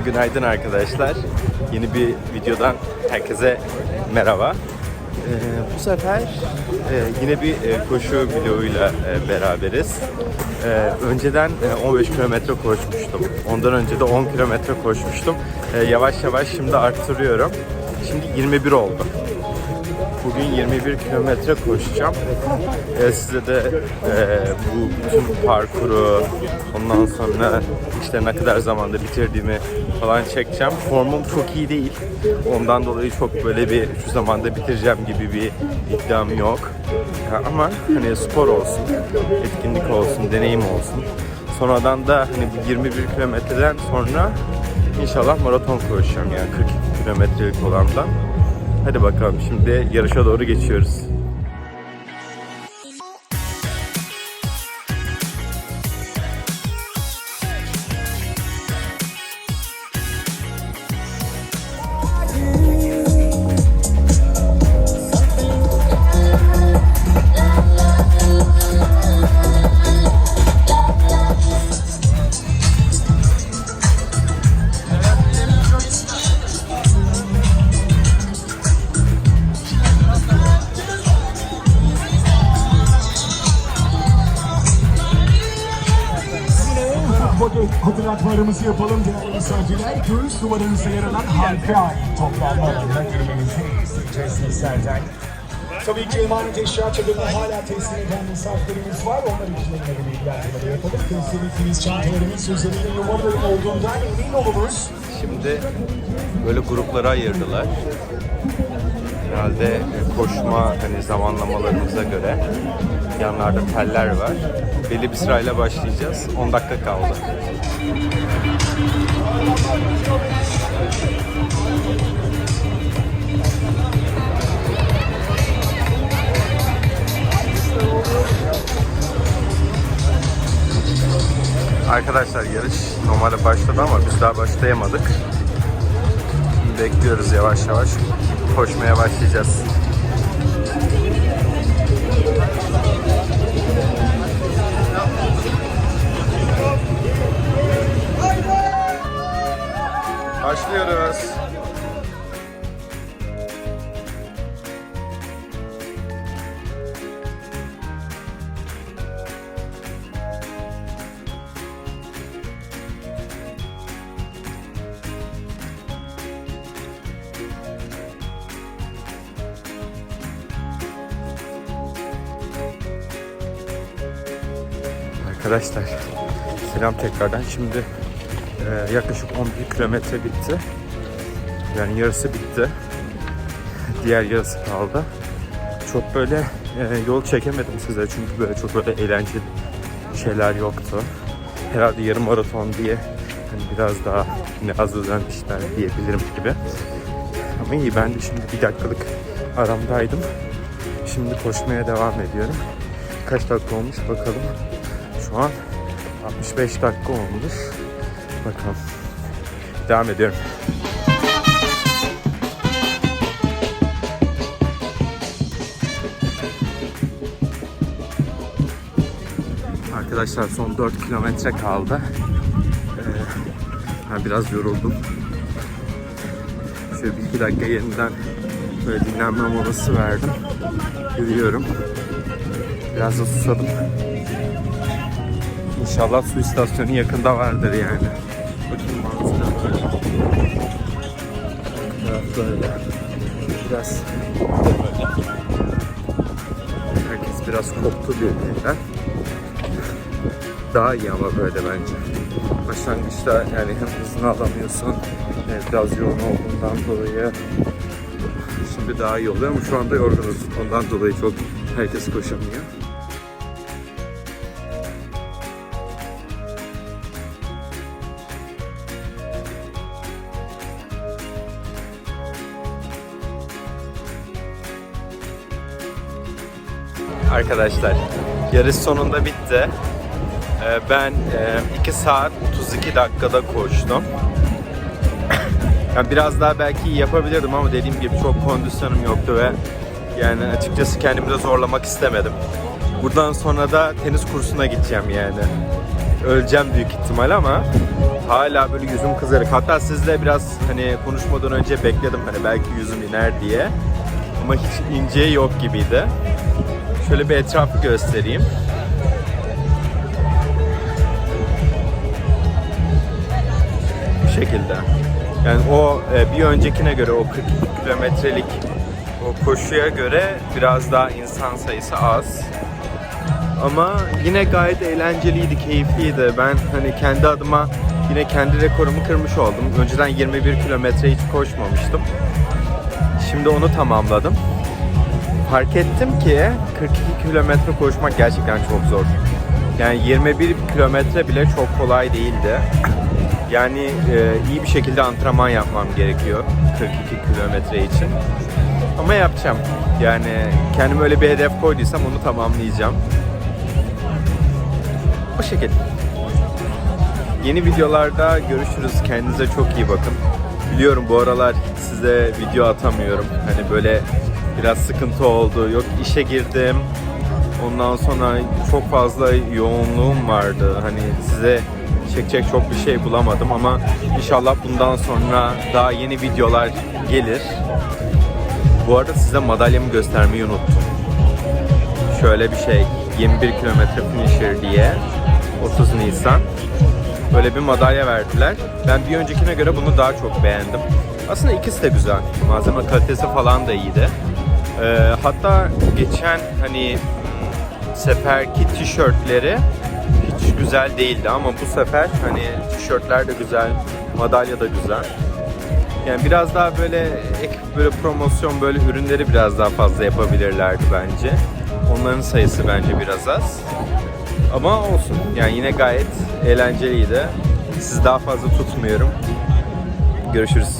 Günaydın arkadaşlar. Yeni bir videodan herkese merhaba. Ee, bu sefer e, yine bir e, koşu videoyla e, beraberiz. Ee, önceden e, 15 kilometre koşmuştum. Ondan önce de 10 kilometre koşmuştum. Ee, yavaş yavaş şimdi arttırıyorum. Şimdi 21 oldu. Bugün 21 kilometre koşacağım. Ee, size de e, bu bütün parkuru, ondan sonra işte ne kadar zamanda bitirdiğimi falan çekeceğim. Formum çok iyi değil. Ondan dolayı çok böyle bir şu zamanda bitireceğim gibi bir iddiam yok. Ya ama hani spor olsun, etkinlik olsun, deneyim olsun. Sonradan da hani bu 21 kilometreden sonra inşallah maraton koşacağım yani 42 kilometrelik olandan. Hadi bakalım şimdi yarışa doğru geçiyoruz. Hatırlatmalarımızı yapalım değerli misafirler. Göğüs duvarınızda yer alan harika toplanma alanına girmenizi isteyeceğiz sizlerden. Tabii ki emanet eşya çadırını hala teslim eden misafirlerimiz var. Onlar için de bir bilgilendirme yapalım. Teslim ettiğiniz çantalarımız üzerinde numaraların olduğundan emin olunuz. Şimdi böyle gruplara ayırdılar. Herhalde koşma hani zamanlamalarımıza göre yanlarda teller var. Belli bir sırayla başlayacağız. 10 dakika kaldı. Arkadaşlar yarış normalde başladı ama biz daha başlayamadık. Bekliyoruz yavaş yavaş. Koşmaya başlayacağız. Arkadaşlar selam tekrardan. Şimdi e, yaklaşık 11 kilometre bitti. Yani yarısı bitti. Diğer yarısı kaldı. Çok böyle e, yol çekemedim size çünkü böyle çok böyle eğlenceli şeyler yoktu. Herhalde yarım maraton diye hani biraz daha yine az özenmişler diyebilirim gibi. Ama iyi ben de şimdi bir dakikalık aramdaydım. Şimdi koşmaya devam ediyorum. Kaç dakika olmuş bakalım. Şu an 65 dakika olmuş. Bakalım. Devam ediyorum. Arkadaşlar son 4 kilometre kaldı. Ee, ben biraz yoruldum. Şöyle bir iki dakika yeniden böyle dinlenme molası verdim. Yürüyorum. Biraz da susadım. İnşallah su istasyonu yakında vardır yani. Bakın manzara böyle. Taraf böyle. Biraz herkes biraz koptu birbirinden. Daha iyi ama böyle bence. Başlangıçta yani hem hızını alamıyorsun biraz yoğun olduğundan dolayı şimdi daha iyi oluyor ama şu anda yorgunuz. Ondan dolayı çok herkes koşamıyor. Arkadaşlar yarış sonunda bitti. Ee, Ben 2 saat 32 dakikada koştum. Yani biraz daha belki yapabilirdim ama dediğim gibi çok kondisyonum yoktu ve yani açıkçası kendimi de zorlamak istemedim. Buradan sonra da tenis kursuna gideceğim yani. öleceğim büyük ihtimal ama hala böyle yüzüm kızarık. Hatta sizle biraz hani konuşmadan önce bekledim hani belki yüzüm iner diye. Ama hiç ineceği yok gibiydi. Şöyle bir etrafı göstereyim. Bu şekilde. Yani o e, bir öncekine göre o 42 kilometrelik o koşuya göre biraz daha insan sayısı az. Ama yine gayet eğlenceliydi, keyifliydi. Ben hani kendi adıma yine kendi rekorumu kırmış oldum. Önceden 21 kilometre hiç koşmamıştım. Şimdi onu tamamladım. Fark ettim ki 42 kilometre koşmak gerçekten çok zor. Yani 21 kilometre bile çok kolay değildi. Yani e, iyi bir şekilde antrenman yapmam gerekiyor 42 kilometre için. Ama yapacağım. Yani kendim öyle bir hedef koyduysam onu tamamlayacağım. Bu şekilde. Yeni videolarda görüşürüz. Kendinize çok iyi bakın. Biliyorum bu aralar size video atamıyorum. Hani böyle biraz sıkıntı oldu. Yok işe girdim. Ondan sonra çok fazla yoğunluğum vardı. Hani size çekecek çok bir şey bulamadım ama inşallah bundan sonra daha yeni videolar gelir. Bu arada size madalyamı göstermeyi unuttum. Şöyle bir şey 21 kilometre finisher diye 30 Nisan böyle bir madalya verdiler. Ben bir öncekine göre bunu daha çok beğendim. Aslında ikisi de güzel. Malzeme kalitesi falan da iyiydi. Ee, hatta geçen hani hmm, seferki tişörtleri hiç güzel değildi ama bu sefer hani tişörtler de güzel, madalya da güzel. Yani biraz daha böyle ek böyle promosyon böyle ürünleri biraz daha fazla yapabilirlerdi bence. Onların sayısı bence biraz az. Ama olsun. Yani yine gayet eğlenceliydi. Sizi daha fazla tutmuyorum. Görüşürüz.